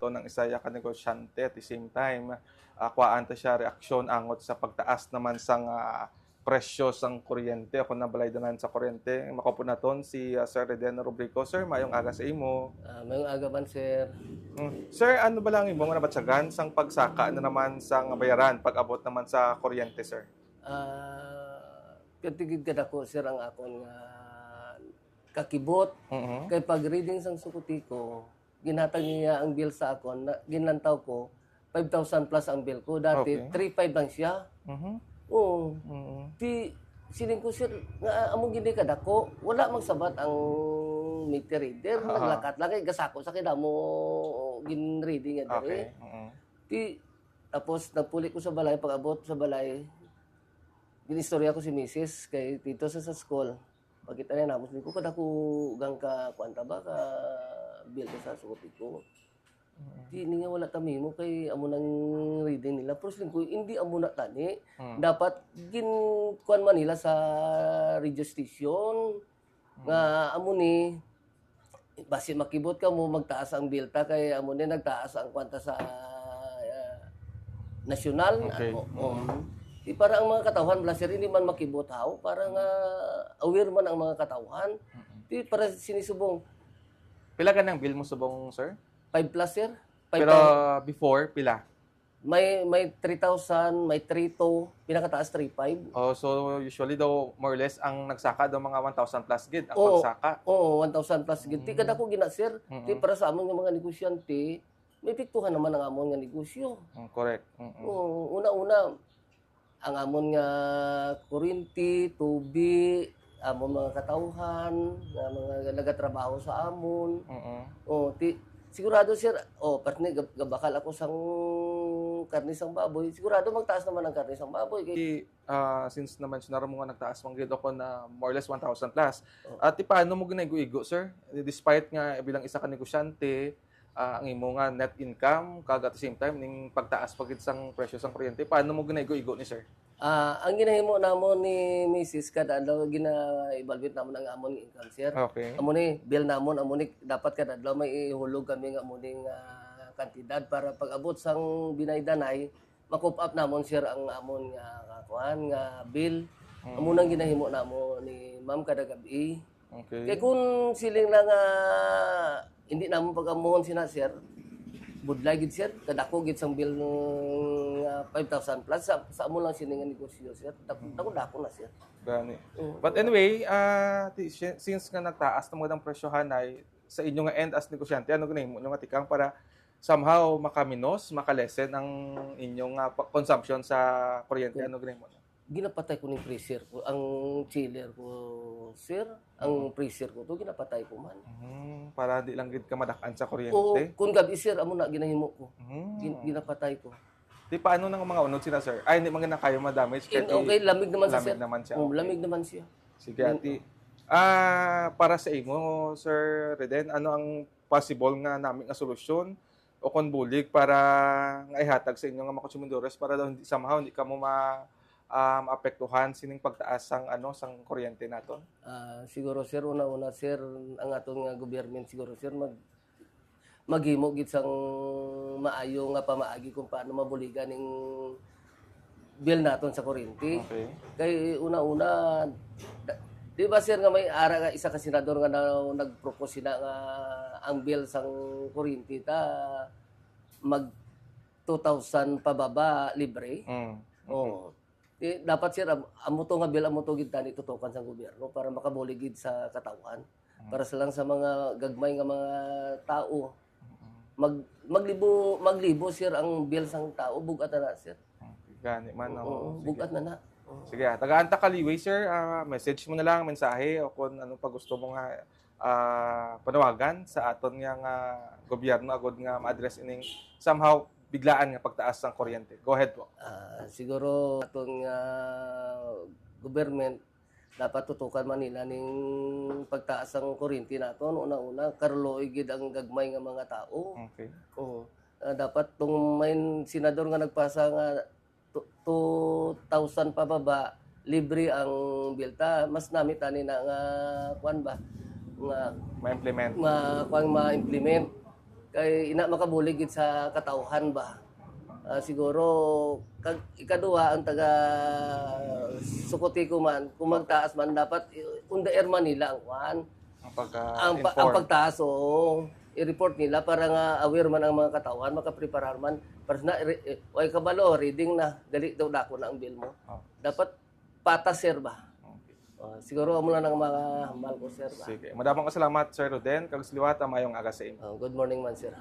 to ng isaya ka negosyante at the same time uh, kuhaan ta siya reaksyon angot sa pagtaas naman sang ah, presyo sang kuryente ako nabalay danan sa kuryente makapo na ton si ah, Sir Reden Rubrico sir mayong aga sa imo Ah, mayong aga man, sir. Mm. sir ano ba lang imo nga nabatsagan sang pagsaka na naman sang bayaran pag abot naman sa kuryente sir Ah, katigid ka ko, sir, ang akon nga kakibot. Mhm. Kay pag reading sang sukuti ko, ginhatag niya ang bill sa akon, na, ginlantaw ko, 5,000 plus ang bill ko. Dati, Okay. 3,500 lang siya. Mhm. Oo. Mhm. Di, siling ko, sir, nga among gini ka dako, wala magsabat ang meter reader. Ah. Naglakat lang, kay gasako sa kinamo gin-reading nga diri. okay Mhm. Di, tapos nagpuli ko sa balay, pag abot sa balay, ginistorya ko si Mrs. kay tito sa sa school. Pagkita niya namos, ko kada ko gang ka kwanta ba ka bill ko sa sukote ko. Di nga wala tamimo kay amo nang reading nila. Pero ko, hindi amo na tani. Mm. Dapat gin kuan man nila sa radio station nga amo ni basi makibot ka mo magtaas ang bill ta kay amo ni nagtaas ang kwanta sa ah, nasyonal Okay. Ano, oh. Di para ang mga katawhan blaser hindi man makibot haw para nga aware man ang mga katawhan. Di para sinisubong pila ka ng bill mo subong sir 5 plus sir. 5 pero before pila may may 3,000, may 3,2, pinakataas 3,500. Oh, so usually daw more or less ang nagsaka daw mga 1,000 plus gid ang Oo. pagsaka. Oo, 1,000 plus gid. Ti kada ko gina sir. Mm-mm. Para sa amon nga mga negosyante, may piktuhan naman ang amon nga negosyo. Mm, correct. Mm-mm. Oo, una-una ang amon nga kuryente, tubig, amon mga katawhan, nga mga nagatrabaho sa amon. Mm-mm. Oh, ti sigurado sir, oh, partner gab- gabakal ako sang karne sang baboy. Sigurado magtaas naman ang karne sang baboy kay ah, since naman sinara mo nga nagtaas mong grade ako na more or less 1,000 plus. Oo. At di paano mo ginaigo-igo, sir? Despite nga bilang isa ka negosyante, ah, ang imo nga net income, kag at the same time, ning pagtaas pagit sang presyo sang kuryente, paano mo ginaigo-igo ni sir? Ah, ang ginahimo namon ni Mrs. kada adlaw gina-evaluate namon ang amon income sir. Okay. Amo ni bill namon amo ni dapat kada adlaw may ihulog kami nga amo ning ah, kantidad para pag abot sang binaydanay makup up namon sir ang amon nga kuan nga bill. Amo nang ginahimo namo ni ma'am kada gabi. Okay. Kay kung siling lang nga hindi namon pag-amuhon sina sir, budlay gid sir, kadako gid sang bill ng ah, 5,000 plus sa, sa amo lang sini nga negosyo sir. Dako dako dako na sir. Gani. Oo. But anyway, ah, si- since nga nagtaas na mga presyohan ay sa inyo nga end as negosyante, ano ganun mo nga tikang para somehow makaminos, makalesen ang inyong ah, pa- consumption sa kuryente, ano ganun mo? Ginapatay ko ng freezer ko, ang chiller ko, sir, ang freezer ko to ginapatay ko man. Mhm, para di lang gid ka madakan sa O kuryente. kung gabi sir, amo na ginahimo ko. Mhm. Gin- ginapatay ko. Di paano nang mga unod sila, sir? Ay, hindi man na kayo ma-damage. In, kahit okay, lamig naman sa lamig sir. naman siya. Oh, Okay. lamig naman siya. Sige, ati. Ah, para sa imo, Sir Reden, ano ang possible nga namin nga solusyon o kon bulig para nga ihatag sa inyo nga mga konsumidores para daw hindi somehow hindi ka mo ma um, apektuhan sining pagtaas sang ano sang kuryente naton. Ah, siguro sir, una-una sir, ang aton nga gobyerno siguro sir, mag maghimo gid sang maayo nga pamaagi kung paano mabuligan ning bill naton sa kuryente. Okay. Kay una-una, di ba sir nga may ara nga isa ka senador nga na, nag-propose sila nga ang bill sang kuryente ta mag 2,000 pababa libre. Mm. Oo. Eh, dapat sir am- amo to nga bill amo to gid tani tutukan sa gobyerno para makabuligid sa katawan. Para sa lang sa mga gagmay nga mga tao. Mag maglibo maglibo sir ang bill sang tao bugat na na, sir. Gani man. Oo. Sige. bugat na na. Sige, tagaan ta kaliway sir, Ah, message mo na lang mensahe o kung ano pa gusto mo nga ah, panawagan sa aton nga nga gobyerno agod nga ma-address ining somehow biglaan nga pagtaas ng kuryente. Go ahead po. Ah, siguro atong uh, government dapat tutukan man nila ning pagtaas ng kuryente naton una-una karuloy gid ang gagmay nga mga tao. Okay. Oo. Ah, dapat tong may senador nga nagpasa nga tu- 2,000 pababa libre ang bilta mas nami tani na nga kuan ba nga Ma-implement. ma kuan ma-implement kay ina makabulig gid sa katawhan ba. Ah, siguro kag ikaduha ang taga sukuti ko man kung magtaas man dapat i- undaer man nila ang kwan Ang pagka ang, pa- ang pagtaas oo. I-report nila para nga aware man ang mga katawan makapreparar man. Para na eh, way kabalo reading na dali daw dako na ang bill mo. Oh. dapat patas sir ba Ah, siguro amo na ng mga mahal ko sir Sige. Madamang kasalamat, Sir Roden. Kag sliwat, mayong aga sa imo. Ah, good morning man sir